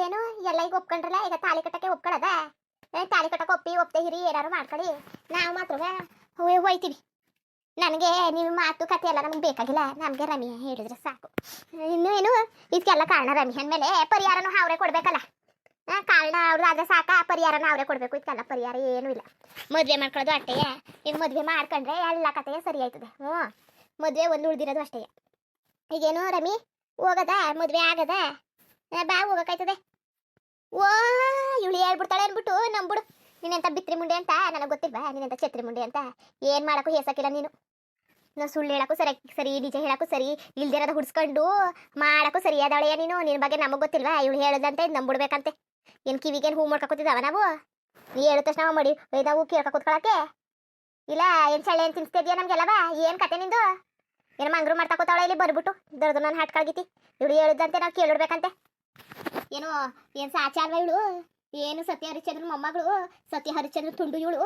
ಏನು? ಎಲ್ಲ ಈಗ ಒಪ್ಕೊಂಡ್ರಲ್ಲ? ಈಗ ತಾಳಿ ಕಟ್ಟಕ್ಕೆ ಒಪ್ಕೊಳ್ಳದ ತಾಳಿ ಕಟ್ಟಕ್ಕೆ ಒಪ್ಪಿ ಒಪ್ತೆ ಹಿರಿ, ಏನಾರು ಮಾಡ್ಕೊಳ್ಳಿ ನಾವು ಮಾತ್ರ ಹೋಯ್, ಹೋಯ್ತೀವಿ. ನನಗೆ ನಿಮ್ಮ ಮಾತು, ಕತೆ ಎಲ್ಲ ನಮ್ಗೆ ಬೇಕಾಗಿಲ್ಲ. ನಮಗೆ ರಮಿ ಹೇಳಿದ್ರೆ ಸಾಕು. ಇನ್ನು ಏನು? ಇದಕ್ಕೆಲ್ಲ ಕಾರಣ ರಮಿ ಅಂದಮೇಲೆ ಪರಿಹಾರನೂ ಅವರೇ ಕೊಡಬೇಕಲ್ಲ. ಕಾರಣ ಅವ್ರು ಆದ್ರೆ ಸಾಕ, ಪರಿಹಾರನ ಅವರೇ ಕೊಡಬೇಕು. ಇದಕ್ಕೆಲ್ಲ ಪರಿಹಾರ ಏನೂ ಇಲ್ಲ. ಮದುವೆ ಮಾಡ್ಕೊಳ್ಳೋದು ಅಷ್ಟೇ. ಇನ್ನು ಮದುವೆ ಮಾಡ್ಕೊಂಡ್ರೆ ಎಲ್ಲ ಕತೆ ಸರಿ ಹ್ಞೂ. ಮದುವೆ ಒಂದು ಉಳಿದಿರೋದು ಅಷ್ಟೇ. ಈಗೇನು ರಮಿ? ಹೋಗದ? ಮದುವೆ ಆಗದ? ಬಾ, ಹೋಗಕ್ಕಾಯ್ತದೆ. ಓ, ಇವಳು ಹೇಳ್ಬಿಡ್ತಾಳೆ ಅನ್ಬಿಟ್ಟು ನಂಬಿಡು. ನೀನೆಂತ ಬಿತ್ರಿ ಮುಂಡೆ ಅಂತ, ನನಗೆ ಗೊತ್ತಿಲ್ವಾ? ನೀನೆಂತ ಛತ್ರಿ ಮುಂಡೆ ಅಂತ. ಏನು ಮಾಡಕ್ಕೂ ಹೇಸಕ್ಕಿಲ್ಲ ನೀನು. ನಾ ಸುಳ್ಳು ಹೇಳಕ್ಕೂ ಸರಿ ಸರಿ, ನಿಜ ಹೇಳಕ್ಕೂ ಸರಿ ಇಲ್ದಿರೋದ ಹುಡ್ಸ್ಕೊಂಡು ಮಾಡಕ್ಕೂ ಸರಿ ಅದಾಳೆಯ ನೀನು ನಿನ್ನ ಬಗ್ಗೆ ನಮಗೆ ಗೊತ್ತಿಲ್ವಾ? ಇವಳು ಹೇಳದಂತೆ ನಂಬಿಡ್ಬೇಕಂತೆ. ಏನು ಕಿವಿಗೇನು ಹೂ ಮಾಡ್ಕೊತಿದ್ದಾವ ನಾವು? ನೀ ಹೇಳಿದ ತಕ್ಷಣ ಮಾಡಿ ನಾವು ಕೇಳ್ಕ ಕೂತ್ಕೊಳಕ್ಕೆ. ಇಲ್ಲ, ಏನು ಚಳ್ಳೆ ಏನು ತಿನ್ಸ್ತಿದ್ಯಾ ನಮಗೆಲ್ಲವಾ? ಏನು ಕತೆ ನಿಂದು? ಏನು ಮಂಗ್ರು ಮಾಡ್ತಾ ಕೂತಾವಳೆ ಇಲ್ಲಿ ಬರ್ಬಿಟ್ಟು ದರ್ದು ನಾನು ಹಾಟ್ಕಾಗಿತಿ ಇವಳು ಹೇಳಿದಂತೆ ನಾವು ಕೇಳಿಡ್ಬೇಕಂತೆ. ಏನು ಏನು ಸಾಚ ಇವಳು? ಏನು ಸತ್ಯ ಹರಿಚಂದ್ರ ಮೊಮ್ಮಗಳು? ಸತ್ಯ ಹರಿಚಂದ್ರ ತುಂಡು ಇವಳು?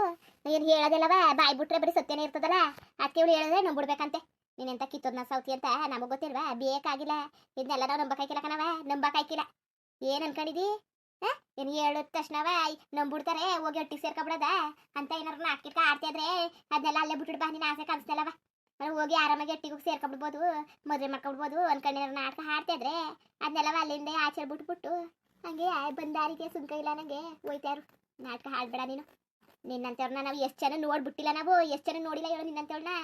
ಏನು ಹೇಳೋದಿಲ್ಲವ? ಬಾಯ್ ಬಿಟ್ರೆ ಬರೀ ಸತ್ಯನೇ ಇರ್ತದಲ್ಲ? ಅದಕ್ಕೆ ಇವಳು ಹೇಳಿದ್ರೆ ನಂಬಿಡ್ಬೇಕಂತೆ. ನೀನೆಂತ ಕಿತ್ತೋದ್ನ ಸೌತಿ ಅಂತ ನಮಗೆ ಗೊತ್ತಿಲ್ವಾ? ಬೇಕಾಗಿಲ್ಲ. ಇದನ್ನೆಲ್ಲ ನಾವು ನಂಬಕಾಯ್ಕಿಲ್ಲ ಕಣವ ನಂಬಕಾಯ್ಕಿಲ್ಲ ಏನು ಅನ್ಕೊಂಡಿದಿ? ಏನು ಹೇಳಿದ ತಕ್ಷಣವ? ನಂಬಿಡ್ತಾರೆ, ಹೋಗಿ ಒಟ್ಟಿಗೆ ಸೇರ್ಕೊಬಿಡದ? ಅಂತ ಏನಾರು ನಾಟಕ ಆಡ್ತಾ ಇದ್ರೆ, ಅದನ್ನೆಲ್ಲ ಅಲ್ಲೇ ಬಿಟ್ಬಿಡ್ಬಾ ನೀನು ಆಸೆ ಕಾಣಿಸ್ತಲ್ಲವ? ಹೋಗಿ ಆರಾಮಾಗಿ ಅಟ್ಟಿಗೆ ಹೋಗಿ ಸೇರ್ಕೊಬಿಡ್ಬೋದು, ಮದುವೆ ಮಾಡ್ಕೊಬಿಡ್ಬೋದು ಅನ್ಕೊಂಡಿರೋ ನಾಟಕ ಹಾಡ್ತಿದ್ರೆ ಅದನ್ನೆಲ್ಲ ಅಲ್ಲಿಂದ ಆಚೆ ಬಿಟ್ಬಿಟ್ಟು ಹಂಗೆ ಬಂದಾರಿಗೆ ಸುಂಕ ಇಲ್ಲ ನಂಗೆ ಹೋಯ್ತಾರು. ನಾಟಕ ಹಾಡ್ಬೇಡ ನೀನು. ನಿನ್ನಂತವ್ರನ್ನ ನಾವು ಎಷ್ಟು ಜನ ನೋಡ್ಬಿಟ್ಟಿಲ್ಲ ನಾವು, ಎಷ್ಟು ಜನ ನೋಡಿಲ್ಲ ಹೇಳು ನಿನ್ನಂತವ್ರನ್ನ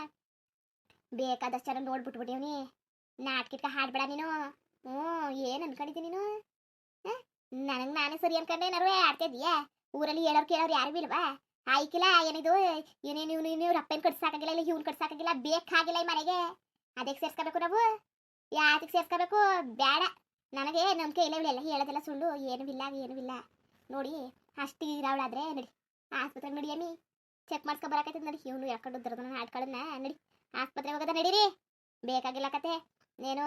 ಬೇಕಾದಷ್ಟು ಜನ ನೋಡ್ಬಿಟ್ಬಿಟ್ಟಿವ್ನಿ ನಾಟಕಕ್ಕೆ ಹಾಡ್ಬೇಡ ನೀನು. ಹ್ಞೂ, ಏನು ಅನ್ಕೊಂಡಿದ್ದೀನಿ ನೀನು? ನನಗೆ ನಾನೇ ಸರಿ ಅನ್ಕೊಂಡೆ ಏನಾರು ಆಡ್ತಿದ್ಯಾ ಊರಲ್ಲಿ ಹೇಳೋರು ಕೇಳೋರು ಯಾರು ಇಲ್ವಾ? ಆಯ್ಕಿಲ್ಲ, ಏನಿದು? ಏನೇ ನೀವು ನೀವು ಕಟ್ ಕಟ್ಸಾಕಾಗಿಲ್ಲ ಇಲ್ಲ ಇವ್ನು ಕಟ್ಸಾಕಾಗಿಲ್ಲ, ಬೇಕಾಗಿಲ್ಲ ಈ ಮನೆಗೆ. ಅದಕ್ಕೆ ಸೇರ್ಸ್ಕೋಬೇಕು ನಾವು. ಯಾತಕ್ಕೆ ಸೇರ್ಸ್ಕೋಬೇಕು? ಬೇಡ ನನಗೆ ನಂಬಿಕೆ ಇಲ್ಲ ಇವಳೆಲ್ಲ. ಹೇಳೋದೆಲ್ಲ ಸುಳ್ಳು. ಏನೂ ಇಲ್ಲ ಏನೂ ಇಲ್ಲ. ನೋಡಿ, ಅಷ್ಟು ಇರೋಳಾದ್ರೆ ನಡಿ. ಆಸ್ಪತ್ರೆಗೆ ನಡಿ ಅಮ್ಮಿ. ಚೆಕ್ ಮಾಡ್ಸ್ಕೊ ಬರಕತ್ತದ ನಡಿ. ಇವನು ಯಾಕಂಡು ದರ್ದನ ಆಡ್ಕೊಳ್ಳೋಣ ನಡಿ. ಆಸ್ಪತ್ರೆಗೆ ಹೋಗೋದ ನಡೀರಿ. ಬೇಕಾಗಿಲ್ಲ ಕತೆ. ಏನು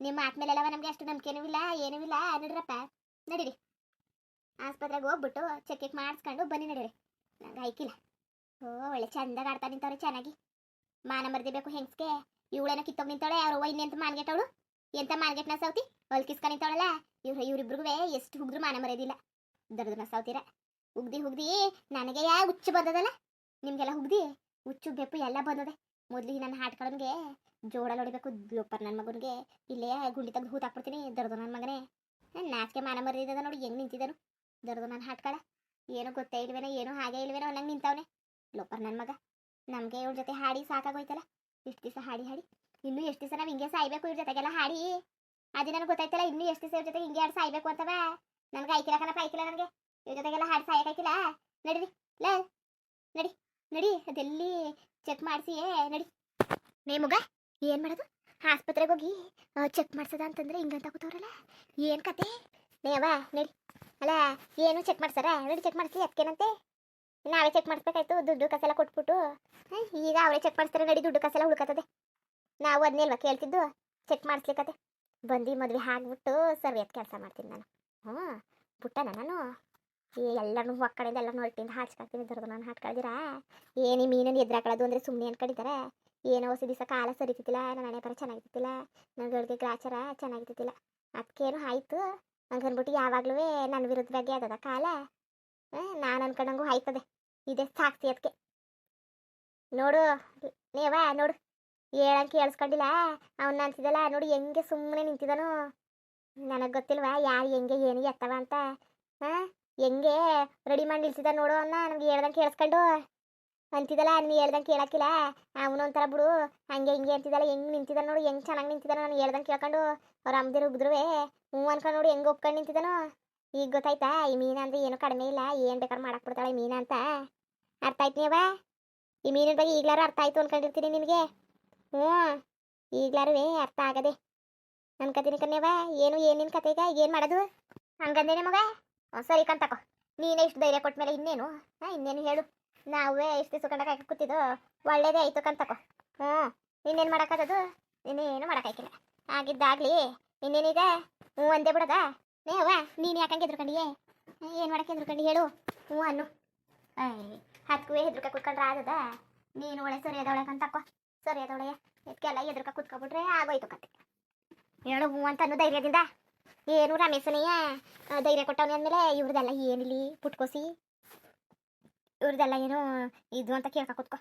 ನಿಮ್ಮ ಆತ್ಮೇಲೆಲ್ಲವ ನಮಗೆ ಅಷ್ಟು ನಂಬಿಕೆನೂ ಇಲ್ಲ, ಏನೂ ಇಲ್ಲ. ನಡಿರಪ್ಪ. ನಡೀರಿ. ಆಸ್ಪತ್ರೆಗೆ ಹೋಗ್ಬಿಟ್ಟು ಚೆಕ್ ಮಾಡಿಸ್ಕೊಂಡು ಬನ್ನಿ ನಡೀರಿ. ನಂಗೆ ಐಕಿಲ್ಲ ಓ ಒಳ್ಳೆ ಚಂದಾಗ ಆಡ್ತಾ ನಿಂತವ್ರೆ ಚೆನ್ನಾಗಿ. ಮಾನ ಮರ್ದಿಬೇಕು ಹೆಂಗ್ಸ್ಗೆ? ಇವಳೇನೋ ಕಿತ್ತೋಗಿ ನಿಂತಾಳೆ, ಅವ್ರು ಇನ್ನೆಂತ ಮಾನ್ಗೆಟ್ಟವಳು ಎಂತ ಮಾನ್ಗೆಟ್ನ ಸೌತಿ? ಹೊಲ್ಕಿಸ್ಕ ಇವ್ರ ಇವ್ರು ಇವ್ರಿಬ್ರಿಗೂ ಎಷ್ಟು ಹುಗ್ದ್ರು ಮಾನ ಮರ್ಯಾದಿಲ್ಲ. ದರ್ದನ ಸೌತಿರ. ಉಗ್ದಿ ಹುಗ್ದಿ ನನಗೆ ಯಾ ಹುಚ್ಚು ಬಂದದಲ್ಲ? ನಿಮ್ಗೆಲ್ಲ ಹುಗ್ದಿ ಹುಚ್ಚು ಬೆಪ್ಪು ಎಲ್ಲ ಬಂದದೆ. ಮೊದ್ಲಿಗೆ ನನ್ನ ಹಾಟ್ಕೊಳ್ಳೋನ್ಗೆ ಜೋಡ ಹೊಡಿಬೇಕು, ಲೋಪರ್ ನನ್ನ ಮಗನಿಗೆ. ಇಲ್ಲೇ ಗುಂಡಿ ತೆಗೆದು ಹೂತ್ ಹಾಕ್ಬಿಡ್ತೀನಿ ದರ್ದು ನನ್ನ ಮಗನೇ. ನಾಚಿಕೆ ಮಾನ ಮರ್ಯಾದ ನೋಡಿ, ಹೆಂಗೆ ನಿಂತಿದ್ದನು ದರ್ದು ನನ್ನ ಹಾಟ್ಕಳ. ಏನೋ ಗೊತ್ತೇ ಇಲ್ವೇನೋ, ಏನೋ ಹಾಗೆ ಇಲ್ವೇನೋ ಅನ್ನಂಗೆ ನಿಂತವನೆ. ಲೋಪರ್ ನನ್ನ ಮಗ. ನಮಗೆ ಇವ್ರ ಜೊತೆ ಹಾಡಿ ಸಾಕಾಗೋಯ್ತಲ್ಲ. ಇಷ್ಟು ದಿವಸ ಹಾಡಿ ಹಾಡಿ. ಇನ್ನೂ ಎಷ್ಟು ದಿವಸ ನಾವು ಹಿಂಗೆ ಸಾಯ್ಬೇಕು ಇವ್ರ ಜೊತೆಗೆಲ್ಲ ಹಾಡಿ. ಅದೇ ನನಗೆ ಗೊತ್ತಾಯ್ತಲ್ಲ, ಇನ್ನೂ ಎಷ್ಟು ದಿವಸ ಇವ್ರ ಜೊತೆ ಹಿಂಗೆ ಹಾಡಿ ಸಾಯ್ಬೇಕು ಅಂತವ. ನನಗೆ ಐಕಿಲ್ಲ ಕಣಪ್ಪ ಆಯ್ಕಿಲ್ಲ ನನಗೆ. ಇವ್ರ ಜೊತೆಗೆಲ್ಲ ಹಾಡಿ ಸಾಯಕಾಯ್ತಿಲ್ಲ. ನಡಿರಿ ಲ ನಡಿ ನಡಿ, ಅದೆಲ್ಲಿ ಚೆಕ್ ಮಾಡಿಸಿ ನಡಿ. ನೇಮುಗ ಏನು ಮಾಡೋದು? ಆಸ್ಪತ್ರೆಗೆ ಹೋಗಿ ಚೆಕ್ ಮಾಡ್ಸದ ಅಂತಂದ್ರೆ ಹಿಂಗಂತ ಕೂತವ್ರಲ್ಲ. ಏನು ಕತೆ? ನೇವ ನಡಿ. ಅಲ್ಲ, ಏನು ಚೆಕ್ ಮಾಡ್ಸಾರ? ನೋಡಿ ಚೆಕ್ ಮಾಡಿಸ್ಲಿ ಅದಕ್ಕೇನಂತೆ ನಾವೇ ಚೆಕ್ ಮಾಡಿಸ್ಬೇಕಾಯ್ತು, ದುಡ್ಡು ಕಾಸೆಲ್ಲ ಕೊಟ್ಬಿಟ್ಟು. ಈಗ ಅವರೇ ಚೆಕ್ ಮಾಡಿಸ್ತಾರೆ, ನಡಿ ದುಡ್ಡು ಕಾಸೆಲ್ಲ ಹುಡುಕತ್ತದೆ. ನಾವು ಅದನ್ನೇ ಅಲ್ವಾ ಕೇಳ್ತಿದ್ದು? ಚೆಕ್ ಮಾಡಿಸ್ಲಿಕ್ಕತೆ ಬಂದು ಮದುವೆ ಹಾಕ್ಬಿಟ್ಟು ಸರ್ವಿಯತ್ ಕೆಲಸ ಮಾಡ್ತೀನಿ ನಾನು. ಹ್ಞೂ ಬಿಟ್ಟನ ನಾನು? ಎಲ್ಲರೂ ಒಕ್ಕಡೆಯಿಂದ ಎಲ್ಲ ಹೊರಟಿಂದ ಹಾಚ್ಕಾಕ್ತೀನಿ ದೊಡ್ಡ ನಾನು ಹಾಟ್ಕೊಳ್ದಿರಾ ಏನು ಮೀನನ್ನು ಎದುರಾಕೊಳ್ಳೋದು ಅಂದರೆ ಸುಮ್ಮನೆ ಅನ್ಕೊಂಡಿದ್ದಾರೆ ಏನೋ ಹೊಸ ದಿವಸ ಕಾಲ ಸರಿತಿದ್ದಿಲ್ಲ ನನ್ನ ಹಣೆ ಬರ ಚೆನ್ನಾಗಿದ್ದಿಲ್ಲ ನನ್ನ ಗಳಿಗೆ ಗ್ರಾಚಾರ ಚೆನ್ನಾಗಿದ್ದಿಲ್ಲ ಅದಕ್ಕೇನು ಆಯ್ತು? ಹಂಗನ್ಬಿಟ್ಟು ಯಾವಾಗಲೂ ನನ್ನ ವಿರುದ್ಧವಾಗಿ ಅದದ ಕಾಲ ನಾನು ಅನ್ಕೊಂಡಂಗು ಆಯ್ತದೆ. ಇದೆ ಸಾಕ್ಷಿ ಅದಕ್ಕೆ ನೋಡು ನೀವ ನೋಡು. ಹೇಳಂಗೆ ಕೇಳಿಸ್ಕೊಂಡಿಲ್ಲ. ಅವನ್ನ ಅನ್ಸಿದಲ್ಲ, ನೋಡಿ ಹೆಂಗೆ ಸುಮ್ಮನೆ ನಿಂತಿದನು. ನನಗೆ ಗೊತ್ತಿಲ್ವಾ, ಯಾರು ಹೆಂಗೆ ಏನು ಎತ್ತವ ಅಂತ. ಹಾಂ, ಹೆಂಗೆ ರೆಡಿ ಮಾಡಿ ನಿಲ್ಸಿದ ನೋಡು ಅವನ್ನ ನಮ್ಗೆ ಹೇಳ್ದಂಗೆ ಕೇಳಿಸ್ಕೊಂಡು. ಅಂತಿದ್ದಲ್ಲ ನೀನು ಹೇಳ್ದಂಗೆ ಕೇಳಕ್ಕಿಲ್ಲ. ಅವನು ಒಂಥರ ಬಿಡು, ಹಂಗೆ ಹಿಂಗೆ ಅಂತಿದ್ದಲ್ಲ, ಹೆಂಗೆ ನಿಂತಿದ್ದಾನೆ ನೋಡು, ಹೆಂಗೆ ಚೆನ್ನಾಗಿ ನಿಂತಿದ್ದಾನೆ ನಾನು ಹೇಳ್ದಂಗೆ ಕೇಳ್ಕೊಂಡು ಅವ್ರ ಅಮ್ಮದಿರು ಉಗ್ದ್ರುವೆ. ಹ್ಞೂ ಅನ್ಕೊಂಡು ನೋಡಿ, ಹೆಂಗೆ ಒಪ್ಕೊಂಡು ನಿಂತಿದ್ದಾನು. ಈಗ ಗೊತ್ತಾಯ್ತಾ, ಈ ಮೀನು ಅಂದ್ರೆ ಏನು ಕಡಿಮೆ ಇಲ್ಲ, ಏನು ಬೇಕಾದ್ರೆ ಮಾಡಕ್ಕೆ ಬಿಡ್ತಾಳೆ ಮೀನ ಅಂತ. ಅರ್ಥ ಆಯ್ತು ನೀವ ಈ ಮೀನಿನ ಬಗ್ಗೆ ಈಗಲಾರು ಅರ್ಥ ಆಯ್ತು ಅನ್ಕೊಂಡಿರ್ತೀನಿ ನಿನಗೆ. ಹ್ಞೂ ಈಗ್ಲಾರು ಅರ್ಥ ಆಗದೆ. ಅನ್ಕತೀನಿ ಕನ್ಯವ ಏನು ಏನಿನ ಕತೆ ಈಗ ಏನು ಮಾಡೋದು? ಹಂಗಂದೇನೆ ಮಗ ಸರಿ ಕಂತಕೋ ನೀನೇ ಇಷ್ಟು ಧೈರ್ಯ ಕೊಟ್ಟ ಮೇಲೆ ಇನ್ನೇನು? ಹಾಂ, ಇನ್ನೇನು ಹೇಳು. ನಾವೇ ಇಷ್ಟು ದಿವಸ ಕಂಡಕ್ಕೆ ಕೂತಿದ್ದು, ಒಳ್ಳೇದೇ ಆಯ್ತು ಕಂತಕೋ ಹ್ಞೂ, ಇನ್ನೇನು ಮಾಡೋಕ್ಕಾಗದು ಇನ್ನೇನು ಮಾಡೋಕ್ಕಾಯ್ಕಿಲ್ಲ ಆಗಿದ್ದಾಗಲಿ ಇನ್ನೇನಿದೆ? ಹ್ಞೂ ಅಂದೇ ಬಿಡದ? ನೇವ ನೀನು ಯಾಕಂಗೆ ಎದ್ರುಕೊಂಡಿಯೇ ಏನು ಮಾಡಕ್ಕೆ ಎದ್ರುಕೊಂಡು ಹೇಳು. ಹ್ಞೂ ಅನ್ನು. ಹತ್ಕುವೆ ಹೆದ್ರಕ ಕುತ್ಕೊಂಡ್ರೆ ಆದದ ನೀನು ಒಳ್ಳೆ ಸರಿಯಾದವಳೆ ಅಂತಕ್ಕೋ ಸರಿಯಾದವಳೆ ಇದಕ್ಕೆಲ್ಲ ಎದ್ರಕ ಕುತ್ಕೊಬಿಟ್ರೆ ಆಗೋಯ್ತು ಕತೆ ಹೇಳು ಹ್ಞೂ ಅಂತ ಅನ್ನೋ ಧೈರ್ಯದಿಂದ. ಏನು ರಮೇಶನಯ್ಯ ಧೈರ್ಯ ಕೊಟ್ಟವನೇ ಅಂದಮೇಲೆ ಇವ್ರದೆಲ್ಲ ಏನಿಲ್ಲಿ ಪುಟ್ಕೋಸಿ? ಇವ್ರದೆಲ್ಲ ಏನು ಇದು ಅಂತ ಕೇಳ್ಕ ಕೂತ್ಕೊ.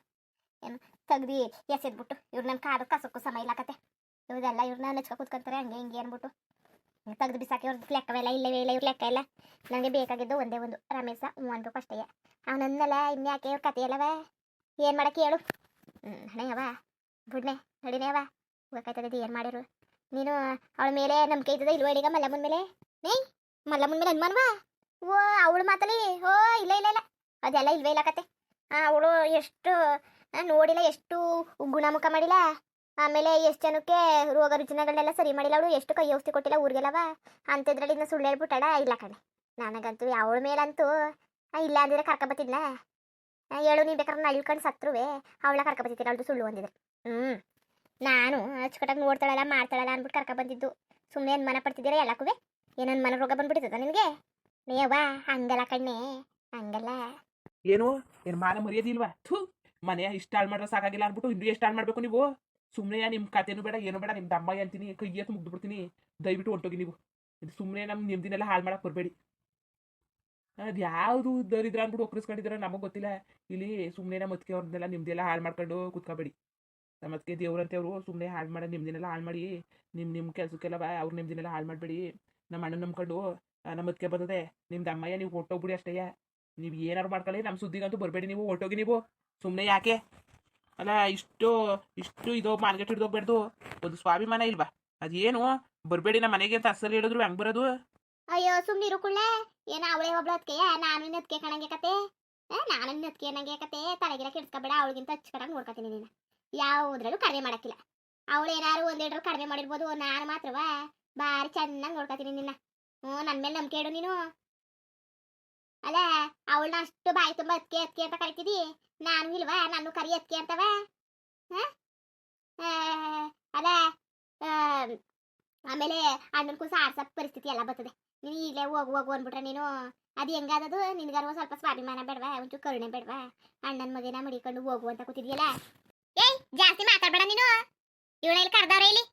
ಏನು, ತೆಗ್ದು ಎಸೆದ್ಬಿಟ್ಟು, ಇವ್ರು ನನ್ನ ಕಾಡು ಕಸಕ್ಕೂ ಸಮಯ ಕತೆ. ಇವ್ರದೆಲ್ಲ ಇವ್ರನ್ನ ನೆಚ್ಕೊ ಕೂತ್ಕೊಂತಾರೆ, ಹಂಗೆ ಹಿಂಗೆ ಅನ್ಬಿಟ್ಟು. ತೆಗ್ದು ಬಿಸಾಕಿ ಅವ್ರದ್ದು ಲೆಕ್ಕವೆಲ್ಲ ಇಲ್ಲವೇ ಇಲ್ಲ ಇವ್ರ ಲೆಕ್ಕ ಇಲ್ಲ ನನಗೆ ಬೇಕಾಗಿದ್ದು ಒಂದೇ ಒಂದು ರಮೇಶ, ಹ್ಞೂ ಅನ್ಬೇಕು ಅಷ್ಟೇ ಅವನನ್ನಲ್ಲ ಇನ್ಯಾಕೆ ಇವ್ರ ಕತೆ ಅಲ್ಲವ ಏನು ಮಾಡಕ್ಕೆ ಹೇಳು ಹ್ಞೂ ಹಣೆಯವ ಬುಡ್ನೆ ನಡಿನೇವ ಹೋಗಕ್ಕಾಯ್ತದೆ ಏನು ಮಾಡಿರು. ನೀನು ಅವಳ ಮೇಲೆ ನಂಬಿಕೆ ಇದ್ದದ ಇಲ್ವ ಈಗ ಮಲ್ಲಮ್ಮನ ಮೇಲೆ? ನೇ, ಮಲ್ಲಮ್ಮನ ಮೇಲೆ ಅನುಮಾನವಾ? ಓ, ಅವಳು ಮಾತಲಿ ಓ, ಇಲ್ಲ ಇಲ್ಲ ಇಲ್ಲ. ಅದೆಲ್ಲ ಇಲ್ವೇ ಇಲ್ಲ ಕತೆ ಅವಳು ಎಷ್ಟು ನೋಡಿಲ್ಲ ಎಷ್ಟು ಗುಣಮುಖ ಮಾಡಿಲ್ಲ? ಆಮೇಲೆ ಎಷ್ಟು ಜನಕ್ಕೆ ರೋಗ ರುಜಿನಗಳನ್ನೆಲ್ಲ ಸರಿ ಮಾಡಿಲ್ಲ ಅವಳು? ಎಷ್ಟು ಕೈ ಔಷಧಿ ಕೊಟ್ಟಿಲ್ಲ ಊರಿಗೆಲ್ಲವ? ಅಂತಿದ್ರಲ್ಲಿ ಇನ್ನು ಸುಳ್ಳು ಹೇಳ್ಬಿಟ್ಟಾಡ ಇಲ್ಲ ಕಣೆ. ನನಗಂತೂ ಅವಳ ಮೇಲಂತೂ ಇಲ್ಲ ಅಂದಿದ್ರೆ ಕರ್ಕೊಬತ್ತಿದ್ಲ ಹೇಳು ನೀ ಬೇಕಾದ್ರೆ ನಳ್ಕೊಂಡು ಸತ್ರುವೆ. ಅವಳ ಕರ್ಕೊಬತ್ತಿದ್ದಿಲ್ಲ ಅವಳದು ಸುಳ್ಳು ಅಂದಿದ್ರೆ. ಹ್ಞೂ ನಾನು ಅಚ್ಚುಕಟ್ಟಾಗಿ ನೋಡ್ತಾಳಲ್ಲ, ಮಾಡ್ತಾಳಲ್ಲ ಅಂದ್ಬಿಟ್ಟು ಕರ್ಕೊಬಂದಿದ್ದು. ಸುಮ್ಮನೆ ಮನ ಪಡ್ತಿದ್ದೀರಾ ಎಲ್ಲಕ್ಕೂ ಏನನ್ ಮನ ರೋಗ ಬಂದ್ಬಿಡ್ತದ ನಿನಗೆ? ನೀವ ಹಂಗಲ್ಲ ಕಣ್ಣೆ. ಹಂಗಲ್ಲ. ಏನು? ಏನು ಮಾನ ಮರ್ಯಾದಿಲ್ವಾ ಥೂ, ಮನೆ ಇಷ್ಟ ಹಾಳು ಮಾಡ್ರೆ ಸಾಕಾಗಿಲ್ಲ ಅಂದ್ಬಿಟ್ಟು ಇನ್ನೂ ಎಷ್ಟು ಹಾಳು ಮಾಡಬೇಕು ನೀವು? ಸುಮ್ಮನೆ ನಿಮ್ಮ ಕತೆನೂ ಬೇಡ, ಏನು ಬೇಡ ನಿಮ್ಮ ದಮ್ಮ ಅಂತೀನಿ, ಕೈ ಎತ್ತು ಮುಗ್ದು ಬಿಡ್ತೀನಿ, ದಯವಿಟ್ಟು ಹೊಂಟೋಗಿ ನೀವು. ಇದು ಸುಮ್ಮನೆ ನಮ್ಮ ನಿಮ್ದಿನೆಲ್ಲ ಹಾಳು ಮಾಡಕ್ಕೆ ಬರಬೇಡಿ. ಅದು ಯಾವುದು ದರಿದ್ರ ಅಂದ್ಬಿಟ್ಟು ಒಕ್ಕರಿಸ್ಕೊಂಡಿದ್ದೀರ ನಮಗೆ ಗೊತ್ತಿಲ್ಲ. ಇಲ್ಲಿ ಸುಮ್ಮನೆ ನಮ್ಮ ಅದಕ್ಕೆ ಅವ್ರನ್ನೆಲ್ಲ ನಿಮ್ದೆಲ್ಲ ಹಾಳು ಮಾಡ್ಕೊಂಡು ಕೂತ್ಕೋಬೇಡಿ. ನಮ್ಮ ಅದಕ್ಕೆ ದೇವ್ರಂತೆ ಅವರು ಸುಮ್ಮನೆ ಹಾಳು ಮಾಡಿ ನಿಮ್ದಿನೆಲ್ಲ ಹಾಳು ಮಾಡಿ ನಿಮ್ಮ ನಿಮ್ಮ ಕೆಲಸಕ್ಕೆಲ್ಲ ಅವ್ರು ನಿಮ್ದಿನೆಲ್ಲ ಹಾಳು ಮಾಡಬೇಡಿ. ನಮ್ಮ ಅಣ್ಣ ನಂಬ್ಕೊಂಡು ನಮ್ಮ ಅದಕ್ಕೆ ಬಂದದೆ ನಿಮ್ಮ ಅಮ್ಮಯ್ಯ ನೀವು ಹೊಟ್ಟೋಗ್ಬಿಡಿ ಅಷ್ಟೇಯ ನೀವು ಏನಾರು ಮಾಡ್ಕೊಳ್ಳಿ ನಮ್ಮ ಸುದ್ದಿಗಂತೂ ಬರಬೇಡಿ ನೀವು, ಹೊರಟೋಗಿ ನೀವು. ಸುಮ್ಮನೆ ಯಾಕೆ? ಅಲ್ಲ, ಇಷ್ಟು ಇಷ್ಟು ಇದು ಮಾರ್ಕೆಟ್ ಹಿಡ್ದೋಗ್ಬೇಡ್ದು ಒಂದು ಸ್ವಾಭಿಮಾನ ಇಲ್ವಾ? ಅದೇನು? ಬರಬೇಡಿ ನಮ್ಮ ಮನೆಗೆ ಅಂತ ಅಸಲ್ ಹೇಳಿದ್ರು, ಹೆಂಗ್ ಬರೋದು? ಅಯ್ಯೋ ಸುಮ್ಮನೆ ಕುಳ್ಳೆ. ಏನ ಅವಳೇ ಒಬ್ಳು ಅದಕ್ಕೆ ನಾನು ಅದಕ್ಕೆ ಕಣಂಗೆ ಕತೆ. ನಾನು ನಾನು ಅದಕ್ಕೆ ನಂಗೆ ಕತೆ. ತಲೆಗಿರ ಕೆಡ್ಸ್ಕೊಬೇಡ, ಅವಳಿಗಿಂತ ಹಚ್ಕಡಂಗೆ ನೋಡ್ಕೊತೀನಿ ನೀನು. ಯಾವುದ್ರಲ್ಲೂ ಕಡಿಮೆ ಮಾಡಕ್ಕಿಲ್ಲ. ಅವಳು ಏನಾರು ಒಂದೆರಡು ಕಡಿಮೆ ಮಾಡಿರ್ಬೋದು, ನಾನು ಮಾತ್ರವಾ? ಭಾರಿ ಚೆನ್ನಾಗಿ ನೋಡ್ಕೊತೀನಿ ನಿನ್ನ. ಹ್ಞೂ ನನ್ನ ಮೇಲೆ ನಂಬಿಕೆ ಇಡು ನೀನು. ಅವಳನ್ನ ಅಷ್ಟು ಬಾಯಿ ತುಂಬ ಅತ್ಕೆ ಅತ್ಕೆ ಅಂತ ಕರಿತಿದಿ? ನಾನು ಇಲ್ವಾ? ನಾನು ಕರಿ ಅತ್ಕೆ ಅಂತವ? ಅದ ಆಮೇಲೆ ಅಣ್ಣನ ಕೂಸ ಆಡ್ಸೋ ಪರಿಸ್ಥಿತಿ ಎಲ್ಲ ಬರ್ತದೆ. ನೀನು ಈಗಲೇ ಹೋಗು ಹೋಗು ಅಂದ್ಬಿಟ್ರೆ ನೀನು ಅದು ಹೆಂಗಾದದು ನಿನ್ಗಾರು ಸ್ವಲ್ಪ ಸ್ವಾಭಿಮಾನ ಬೇಡವಾ? ಒಂಚೂರು ಕರುಣೆ ಬೇಡವಾ? ಅಣ್ಣನ ಮಗನ ಮಡಿಕೊಂಡು ಹೋಗು ಅಂತ ಕೂತಿದ್ಯಲ್ಲ? ಏಯ್, ಜಾಸ್ತಿ ಮಾತಾಡಬೇಡ ನೀನು! ಇವಳ ಇಲ್ಲಿ ಕರ್ದವ್ರೆ ಇಲ್ಲಿ?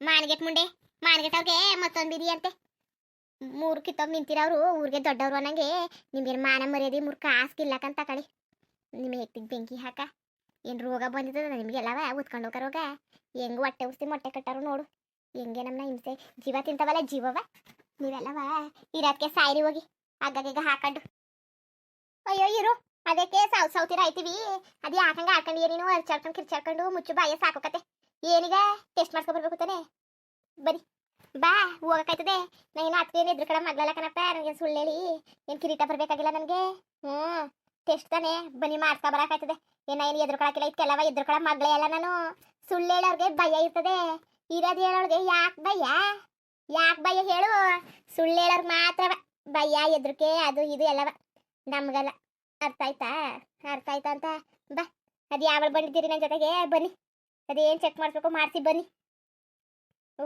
ಮಾನ್ಗೆಟ್ ಮುಂಡೆ ಮಾನ್ಗೆಟ್ ಅವ್ರಿಗೆ ಮತ್ತೊಂದು ಬಿರಿ ಅಂತೆ. ಮೂರು ನಿಂತಿರೋರು ಊರಿಗೆ ದೊಡ್ಡವ್ರು ಅನ್ನಂಗೆ ನಿಮ್ಗೇನು ಮಾನ ಮರ್ಯಾದೆ ಮೂರು ಕಾಸು ಕಳಿ ನಿಮ್ಮ ಹೆಕ್ತಿಗೆ ಬೆಂಕಿ ಹಾಕ? ಏನು ರೋಗ ಬಂದಿದ್ದದ? ನಿಮಗೆಲ್ಲವ ಉತ್ಕೊಂಡು ಹೋಗ ರೋಗ? ಹೆಂಗ್ ಹೊಟ್ಟೆ ಉರ್ಸಿ ಮೊಟ್ಟೆ ಕಟ್ಟಾರು ನೋಡು. ಹೆಂಗೆ ನಮ್ಮನ್ನ ಹಿಂಸೆ ಜೀವ ತಿಂತವಲ್ಲ ಜೀವವ? ನೀವೆಲ್ಲವ ಇರೋದಕ್ಕೆ ಸಾಯಿರಿ ಹೋಗಿ ಹಗ್ಗಗೀಗ ಹಾಕೊಂಡು. ಅಯ್ಯೋ ಇರು, ಅದಕ್ಕೆ ಸೌ ಸೌತಿರ ಆಯ್ತೀವಿ. ಅದೇ ಹಾಕಂಗೆ ಹಾಕೊಂಡು ಏನೇನು ಅರ್ಚಾಡ್ಕೊಂಡು ಕಿರ್ಚಾಡ್ಕೊಂಡು ಮುಚ್ಚು ಬಾಯ ಸಾಕೋಕತೆ ಏನೀಗ? ಟೆಸ್ಟ್ ಮಾಡ್ಕೊ ಬರ್ಬೇಕು ತಾನೆ. ಬಾ, ಹೋಗಕ್ಕಾಯ್ತದೆ? ನಾನು ಅತ್ತಿಗೆ ಎದ್ರ ಕಡೆ ಮಗ್ಲಲ್ಲ ಕಣಪ್ಪ, ನನಗೆ ಸುಳ್ಳು ಹೇಳಿ? ಏನು ಕಿರೀಟ ಬರ್ಬೇಕಾಗಿಲ್ಲ ನನಗೆ? ಹ್ಞೂ, ಟೆಸ್ಟ್ ತಾನೆ, ಬನ್ನಿ ಮಾಡ್ಕೊ ಬರಕಾಯ್ತದೆ. ಏನ ಏನು ಎದ್ರು ಎದ್ರುಕೊಳ ಮಗಳೇ ಅಲ್ಲ ನಾನು. ಸುಳ್ಳು ಹೇಳೋರ್ಗೆ ಭಯ ಇರ್ತದೆ. ಇರೋದು ಹೇಳೋರ್ಗೆ ಯಾಕೆ ಭಯ? ಯಾಕೆ ಭಯ ಹೇಳು? ಸುಳ್ಳು ಹೇಳೋರ್ಗೆ ಮಾತ್ರವ ಭಯ, ಎದ್ರಿಕೆ, ಅದು ಇದು ಎಲ್ಲವ. ನಮಗಲ್ಲ. ಅರ್ಥ ಆಯ್ತಾ? ಅರ್ಥ ಆಯ್ತಾ ಅಂತ? ಬಾ, ಅದು ಯಾವಾಗ ಬಂದಿದ್ದೀರಿ ನನ್ನ ಜೊತೆಗೆ? ಬನ್ನಿ. ಅದೇನು ಚೆಕ್ ಮಾಡಿಸ್ಬೇಕು ಮಾಡ್ತೀವಿ ಬನ್ನಿ. ಓ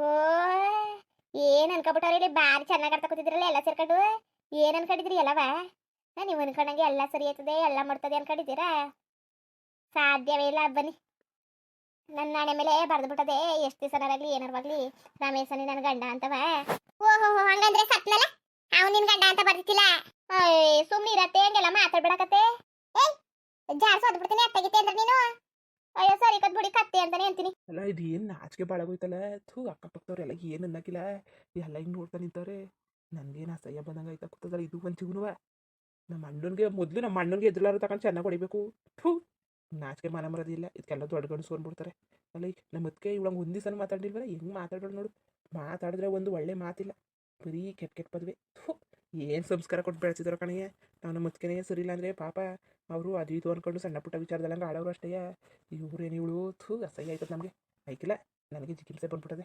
ಏನು ಅನ್ಕೊಬಿಟ್ಟವ್ರಿ ಇಲ್ಲಿ ಬಾರಿ ಚೆನ್ನಾಗಿ ಅರ್ಥ ಕೂತಿದ್ರಲ್ಲ ಎಲ್ಲ ಸೇರ್ಕೊಂಡು? ಏನ್ ಅನ್ಕೊಂಡಿದ್ರಿ ಎಲ್ಲವ? ನೀವ್ ನೀವು ಅನ್ಕೊಂಡಂಗೆ ಎಲ್ಲ ಸರಿ ಆಯ್ತದೆ, ಎಲ್ಲ ಮಾಡ್ತದೆ ಅನ್ಕೊಂಡಿದ್ದೀರಾ? ಸಾಧ್ಯವೇ ಇಲ್ಲ, ಬನ್ನಿ. ನನ್ನ ನಾಣೆ ಮೇಲೆ ಬರೆದು ಬಿಟ್ಟದೆ, ಎಷ್ಟು ದಿವಸನಾಗಲಿ ಏನಾರವಾಗ್ಲಿ ರಮೇಶನಿ ನನ್ನ ಗಂಡ ಅಂತವ. ಓಹೋ ಹಂಗಂದ್ರೆ ಸತ್ನಲ್ಲ? ಅವ್ನು ನಿನ್ ಗಂಡ ಅಂತ ಬರ್ತಿಲ್ಲ ಸುಮ್ಮನೆ ಇರತ್ತೆ ಹಂಗೆಲ್ಲ ಮಾತಾಡ್ಬಿಡಕತ್ತೆ. ಏಯ್ ಜಾರ್ ಅತ್ತಗಿತ್ತೆ ಅಂದ್ರೆ ಸರಿ ಕತ್ ಬಿಡಿ ಕತ್ತೆ ಅಂತಾನೆ ಅಂತೀನಿ. ಅಲ್ಲ, ಇದು ಏನು ನಾಚಿಕೆ ಬಾಳಾಗೋಯ್ತಲ್ಲ? ಥೂ, ಅಕ್ಕಪಕ್ಕದವ್ರೆಲ್ಲ ಏನು ಅನ್ನಕ್ಕಿಲ್ಲ ಎಲ್ಲ ಹಿಂಗೆ ನೋಡ್ತಾ ನಿಂತವ್ರೆ. ನನಗೇನು ಅಸಹ್ಯ ಬಂದಂಗೆ ಆಯ್ತಾ ಕೂತದಲ್ಲ, ಇದು ಒಂದು ಜೀವನವ. ನಮ್ಮ ಅಣ್ಣನಿಗೆ ಮೊದಲು ನಮ್ಮ ಅಣ್ಣನಿಗೆ ಎದುರಾರು ತಗೊಂಡು ಚೆನ್ನಾಗಿ ಹೊಡಿಬೇಕು. ಥೂ, ನಾಚಿಕೆ ಮನ ಮರದಿಲ್ಲ ಇದಕ್ಕೆಲ್ಲ ದೊಡ್ಡ ಗಂಡು ಸೋನ್ಬಿಡ್ತಾರೆ. ಅಲ್ಲ ನಮ್ಮ ಅದಕ್ಕೆ ಇವಳಂಗೆ ಒಂದು ದಿವಸ ಮಾತಾಡಿಲ್ವಲ್ಲ ಹೆಂಗೆ ಮಾತಾಡೋಳು ನೋಡು. ಮಾತಾಡಿದ್ರೆ ಒಂದು ಒಳ್ಳೆ ಮಾತಿಲ್ಲ. ಬರೀ ಕೆಟ್ಟ ಕೆಟ್ಟ ಪದವೆ. ಥೂ ಏನು ಸಂಸ್ಕಾರ ಕೊಟ್ಟು ಬೆಳೆಸಿದ್ರು ಕಣಿಗೆ ನಾನು ನಮ್ಮ ಅದಕ್ಕೆ ಸರಿ ಇಲ್ಲ ಅಂದರೆ ಪಾಪ ಅವರು ಅದು ಇದು ಅಂದ್ಕೊಂಡು ಸಣ್ಣ ಪುಟ್ಟ ವಿಚಾರದಲ್ಲಂಗೆ ಆಡೋರು ಅಷ್ಟೇ. ಇವ್ರೇನು ಇವಳು? ಥೂ, ಅಸಹ್ಯ ಆಯ್ತದೆ ನಮಗೆ. ಐಕಿಲ್ಲ ನನಗೆ ಜಿಗಿಮ್ಸೆ ಬಂದ್ಬಿಟ್ಟದೆ.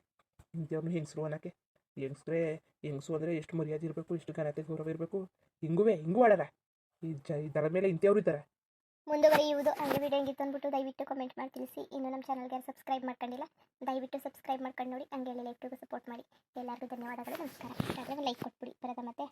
ಇಂಥವ್ರನ್ನ ಹೆಂಗಸರು ಅನ್ನೋಕ್ಕೆ. ಹೆಂಗಸ್ರೆ, ಹೆಂಗಸು ಅಂದರೆ ಎಷ್ಟು ಮರ್ಯಾದೆ ಇರಬೇಕು, ಎಷ್ಟು ಘನತೆ, ಗೌರವ ಇರಬೇಕು. ಹಿಂಗುವೆ, ಹಿಂಗೂ ಆಡಾರ. ಈ ಜ ಇದರ ಮೇಲೆ ಇಂಥವ್ರು ಇದ್ದಾರೆ. ಮುಂದುವರಿಯುವುದು ಹಂಗೆ ವಿಡಿಯೋ ಹೆಂಗಿತ್ತು ಅಂದ್ಬಿಟ್ಟು ದಯವಿಟ್ಟು ಕಮೆಂಟ್ ಮಾಡಿ, ತಿಳಿಸಿ. ಇನ್ನು ನಮ್ಮ ಚಾನಲ್ಗೆ ಸಬ್ಸ್ಕ್ರೈಬ್ ಮಾಡ್ಕೊಂಡಿಲ್ಲ, ದಯವಿಟ್ಟು ಸಬ್ಸ್ಕ್ರೈಬ್ ಮಾಡ್ಕೊಂಡು ನೋಡಿ. ಹಂಗೆ ಲೈಕ್ಟಿಗೂ ಸಪೋರ್ಟ್ ಮಾಡಿ. ಎಲ್ಲರಿಗೂ ಧನ್ಯವಾದಗಳು, ನಮಸ್ಕಾರ. ಲೈಕ್ ಕೊಟ್ಬಿಡಿ. ಬರೋದ ಮತ್ತೆ.